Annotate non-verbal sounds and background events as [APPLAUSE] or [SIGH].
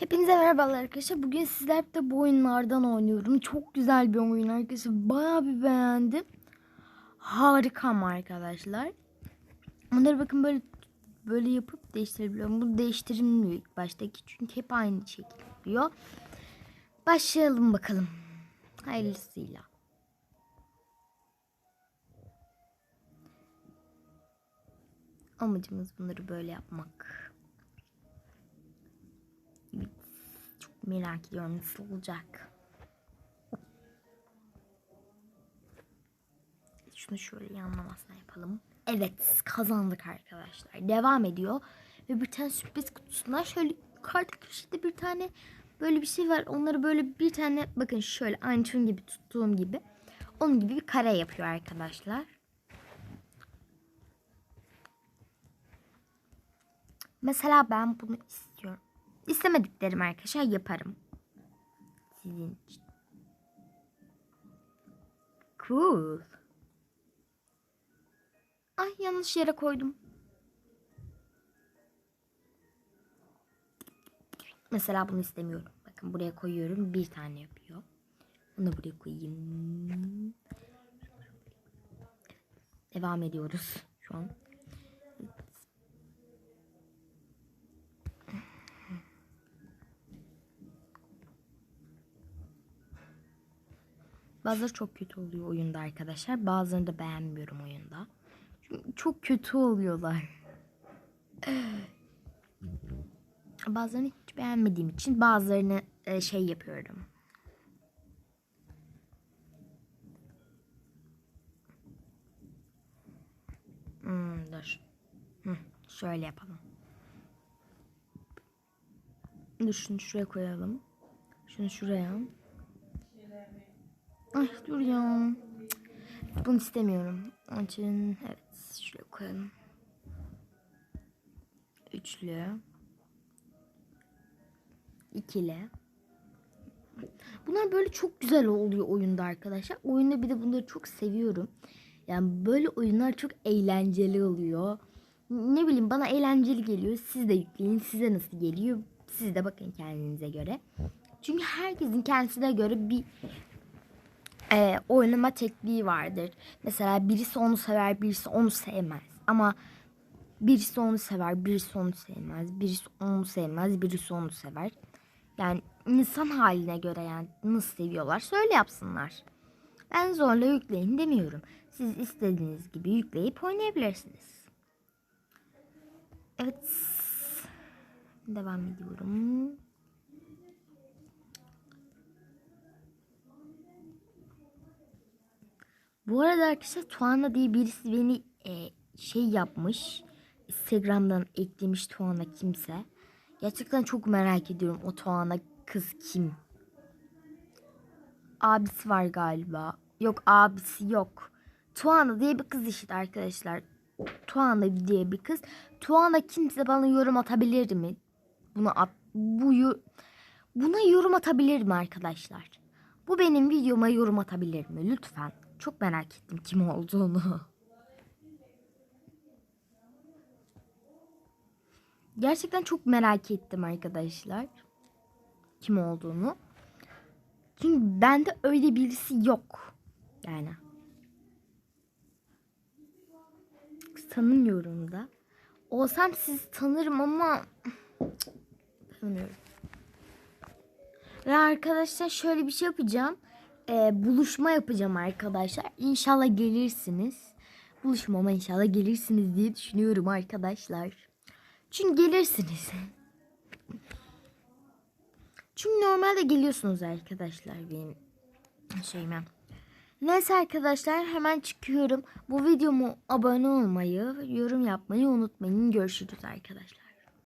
Hepinize merhabalar arkadaşlar. Bugün sizler de bu oyunlardan oynuyorum. Çok güzel bir oyun arkadaşlar. Bayağı bir beğendim. Harika ama arkadaşlar. Bunları bakın böyle böyle yapıp değiştirebiliyorum. Bu değiştirilmiyor ilk baştaki. Çünkü hep aynı şekilde oluyor. Başlayalım bakalım. Hayırlısıyla. Amacımız bunları böyle yapmak. Merak ediyorum nasıl olacak. Şunu şöyle yanlamasına yapalım. Evet kazandık arkadaşlar. Devam ediyor. Ve bir tane sürpriz kutusundan şöyle yukarıda köşede bir tane böyle bir şey var. Onları böyle bir tane bakın şöyle aynı gibi tuttuğum gibi. Onun gibi bir kare yapıyor arkadaşlar. Mesela ben bunu istiyorum. İstemediklerim arkadaşlar yaparım. Sizin için. Cool. Ay yanlış yere koydum. Mesela bunu istemiyorum. Bakın buraya koyuyorum. Bir tane yapıyor. Bunu buraya koyayım. Devam ediyoruz şu an. Bazıları çok kötü oluyor oyunda arkadaşlar. Bazılarını da beğenmiyorum oyunda. Çünkü çok kötü oluyorlar. [LAUGHS] Bazılarını hiç beğenmediğim için bazılarını e, şey yapıyorum. Hmm, dur. Hı, şöyle yapalım. Dur şunu şuraya koyalım. Şunu şuraya. Ay dur ya. Bunu istemiyorum. Onun için evet şuraya koyalım. Üçlü. İkili. Bunlar böyle çok güzel oluyor oyunda arkadaşlar. Oyunda bir de bunları çok seviyorum. Yani böyle oyunlar çok eğlenceli oluyor. Ne bileyim bana eğlenceli geliyor. Siz de yükleyin. Size nasıl geliyor? Siz de bakın kendinize göre. Çünkü herkesin kendisine göre bir e, oynama tekniği vardır. Mesela birisi onu sever, birisi onu sevmez. Ama birisi onu sever, birisi onu sevmez. Birisi onu sevmez, birisi onu sever. Yani insan haline göre yani nasıl seviyorlar söyle yapsınlar. Ben zorla yükleyin demiyorum. Siz istediğiniz gibi yükleyip oynayabilirsiniz. Evet. Devam ediyorum. Bu arada arkadaşlar Tuana diye birisi beni e, şey yapmış. Instagram'dan eklemiş Tuana kimse. Gerçekten çok merak ediyorum o Tuana kız kim? Abisi var galiba. Yok abisi yok. Tuana diye bir kız işte arkadaşlar. Tuana diye bir kız. Tuana kimse bana yorum atabilir mi? Buna at, bu buna yorum atabilir mi arkadaşlar? Bu benim videoma yorum atabilir mi? Lütfen. Çok merak ettim kim olduğunu. Gerçekten çok merak ettim arkadaşlar. Kim olduğunu. Çünkü bende öyle birisi yok. Yani. Tanımıyorum da. Olsam sizi tanırım ama [SNIFFS] tanımıyorum. Ve arkadaşlar şöyle bir şey yapacağım. Ee, buluşma yapacağım arkadaşlar. İnşallah gelirsiniz. Buluşmama inşallah gelirsiniz diye düşünüyorum arkadaşlar. Çünkü gelirsiniz. [LAUGHS] Çünkü normalde geliyorsunuz arkadaşlar benim şeyime. Neyse arkadaşlar hemen çıkıyorum. Bu videomu abone olmayı, yorum yapmayı unutmayın. Görüşürüz arkadaşlar.